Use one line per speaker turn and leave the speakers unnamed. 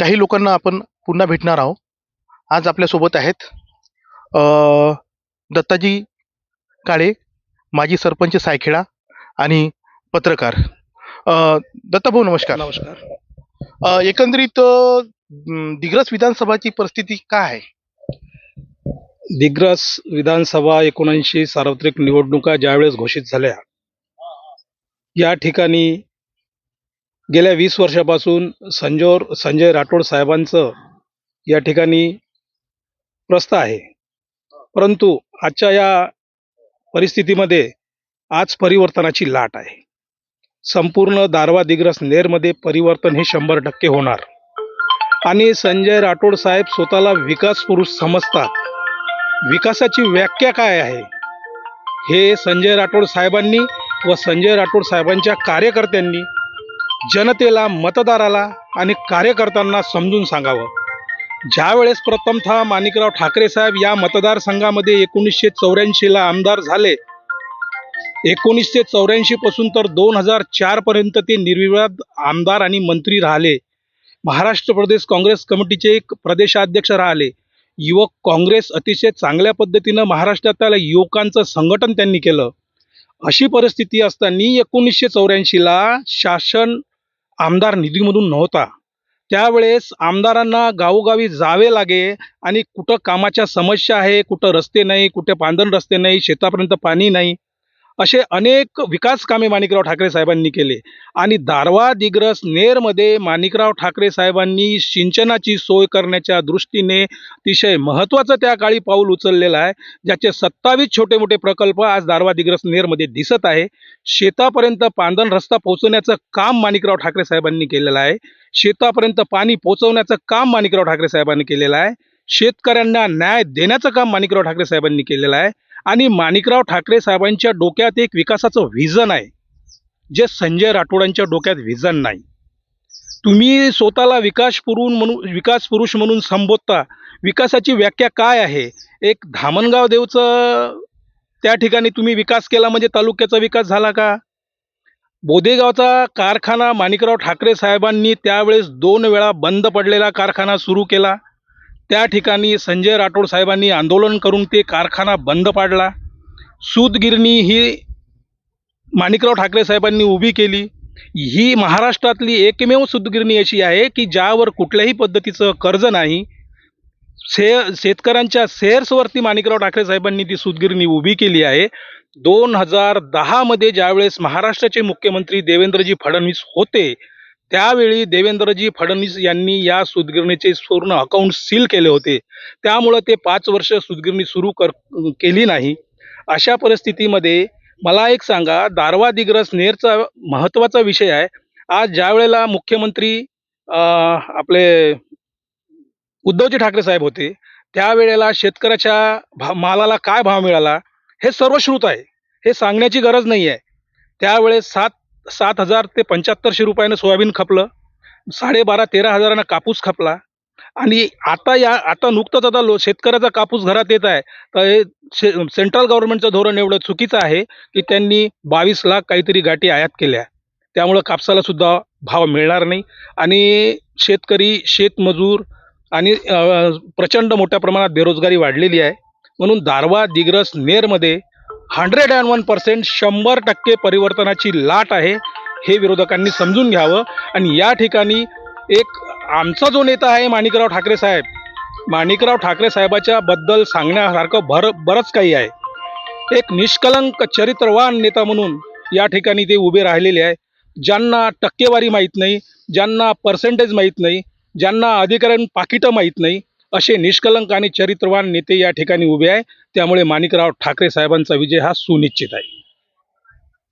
काही लोकांना आपण पुन्हा भेटणार आहोत. आज आपल्यासोबत आहेत दत्ताजी काळे माजी सरपंच सायखेडा आणि पत्रकार. दत्ताभाऊ नमस्कार.
नमस्कार.
एकंदरीत दिग्रस विधानसभाची परिस्थिती काय आहे?
दिग्रस विधानसभा एकोणऐंशी सार्वत्रिक निवडणुका ज्यावेळेस घोषित झाल्या या ठिकाणी गेल्या वीस वर्षापासून संजोर संजय राठोड साहेबांचं या ठिकाणी प्रस्थ आहे. परंतु आजच्या या परिस्थितीमध्ये आज परिवर्तनाची लाट आहे. संपूर्ण दारवा दिग्रस नेरमध्ये परिवर्तन हे शंभर टक्के होणार. आणि संजय राठोड साहेब स्वतःला विकास पुरुष समजतात. विकासाची व्याख्या काय आहे? हे संजय राठोड साहेबांनी व संजय राठोड साहेबांच्या कार्यकर्त्यांनी जनतेला मतदाराला आणि कार्यकर्त्यांना समजून सांगावं. ज्यावेळेस प्रथमतः माणिकराव ठाकरे साहेब या मतदारसंघामध्ये एकोणीसशे चौऱ्याऐंशीला आमदार झाले एकोणीसशे चौऱ्याऐंशी पासून तर दोन हजार चार पर्यंत ते निर्विवाद आमदार आणि मंत्री राहिले. महाराष्ट्र प्रदेश काँग्रेस कमिटीचे एक प्रदेशाध्यक्ष राहिले. युवक काँग्रेस अतिशय चांगल्या पद्धतीनं महाराष्ट्रातल्या युवकांचं संघटन त्यांनी केलं. अशी परिस्थिती असताना एकोणीसशे चौऱ्याऐंशीला शासन आमदार निधीमधून नव्हता. त्यावेळेस आमदारांना गावोगावी जावे लागे आणि कुठं कामाच्या समस्या आहे कुठं रस्ते नाही कुठे पांधन रस्ते नाही शेतापर्यंत पाणी नाही असे अनेक विकास कामे माणिकराव ठाकरे साहेबांनी केले. आणि दारवा दिग्रस नेरमध्ये माणिकराव ठाकरे साहेबांनी सिंचनाची सोय करण्याच्या दृष्टीने अतिशय महत्त्वाचं त्या काळी पाऊल उचललेलं आहे. ज्याचे सत्तावीस छोटे मोठे प्रकल्प आज दारवा दिग्रस नेरमध्ये दिसत आहे. शेतापर्यंत पांदन रस्ता पोहोचवण्याचं काम माणिकराव ठाकरे साहेबांनी केलेलं आहे. शेतापर्यंत पाणी पोहोचवण्याचं काम माणिकराव ठाकरे साहेबांनी केलेलं आहे. शेतकऱ्यांना न्याय देण्याचं काम माणिकराव ठाकरे साहेबांनी केलेलं आहे. आणि माणिकराव ठाकरे साहेबांच्या डोक्यात एक विकासाचं व्हिजन आहे. जे संजय राठोडांच्या डोक्यात व्हिजन नाही. तुम्ही स्वतःला विकास पुरून म्हणून विकास पुरुष म्हणून संबोधता विकासाची व्याख्या काय आहे? एक धामणगाव देवचं त्या ठिकाणी तुम्ही विकास केला म्हणजे तालुक्याचा विकास झाला का? बोदेगावचा कारखाना माणिकराव ठाकरे साहेबांनी त्यावेळेस दोन वेळा बंद पडलेला कारखाना सुरू केला. त्या ठिकाणी संजय राठोड साहेबांनी आंदोलन करून ते कारखाना बंद पाडला. सूतगिरणी ही माणिकराव ठाकरे साहेबांनी उभी केली. ही महाराष्ट्रातली एकमेव सूतगिरणी अशी आहे की ज्यावर कुठल्याही पद्धतीचं कर्ज नाही. शे शेतकऱ्यांच्या शेअर्सवरती माणिकराव ठाकरे साहेबांनी ती सूतगिरणी उभी केली आहे. दोन हजार दहामध्ये ज्यावेळेस महाराष्ट्राचे मुख्यमंत्री देवेंद्रजी फडणवीस होते त्यावेळी देवेंद्रजी फडणवीस यांनी या सूतगिरणीचे पूर्ण अकाउंट सील केले होते. त्यामुळं ते पाच वर्ष सूतगिरणी सुरू कर केली नाही. अशा परिस्थितीमध्ये मला एक सांगा दारवा दिग्रस नेरचा महत्त्वाचा विषय आहे. आज ज्या वेळेला मुख्यमंत्री आपले उद्धवजी ठाकरे साहेब होते त्यावेळेला शेतकऱ्याच्या भा मालाला काय भाव मिळाला हे सर्वश्रुत आहे. हे सांगण्याची गरज नाही आहे त्यावेळेस सात सात हजार ते पंच्याहत्तरशे रुपयानं सोयाबीन खपलं साडेबारा तेरा हजारानं कापूस खपला. आणि आता या आता नुकतंच आता लो शेतकऱ्याचा कापूस घरात येत आहे. तर हे से सेंट्रल गव्हर्नमेंटचं धोरण एवढं चुकीचं आहे की त्यांनी बावीस लाख काहीतरी गाठी आयात केल्या. त्यामुळं कापसालासुद्धा भाव मिळणार नाही. आणि शेतकरी शेतमजूर आणि प्रचंड मोठ्या प्रमाणात बेरोजगारी वाढलेली आहे. म्हणून दारवा दिग्रस नेरमध्ये हंड्रेड अँड वन पर्सेंट शंभर टक्के परिवर्तनाची लाट आहे हे विरोधकांनी समजून घ्यावं. आणि या ठिकाणी एक आमचा जो नेता आहे माणिकराव ठाकरे साहेब माणिकराव ठाकरे साहेबाच्या बद्दल सांगण्यासारखं भर बरंच काही आहे. एक निष्कलंक चरित्रवान नेता म्हणून या ठिकाणी ते उभे राहिलेले आहे. ज्यांना टक्केवारी माहीत नाही ज्यांना पर्सेंटेज माहीत नाही ज्यांना अधिकाऱ्यां पाकिटं माहीत नाही असे निष्कलंक आणि चरित्रवान नेते या ठिकाणी उभे आहे. त्यामुळे माणिकराव ठाकरे साहेबांचा विजय हा सुनिश्चित आहे.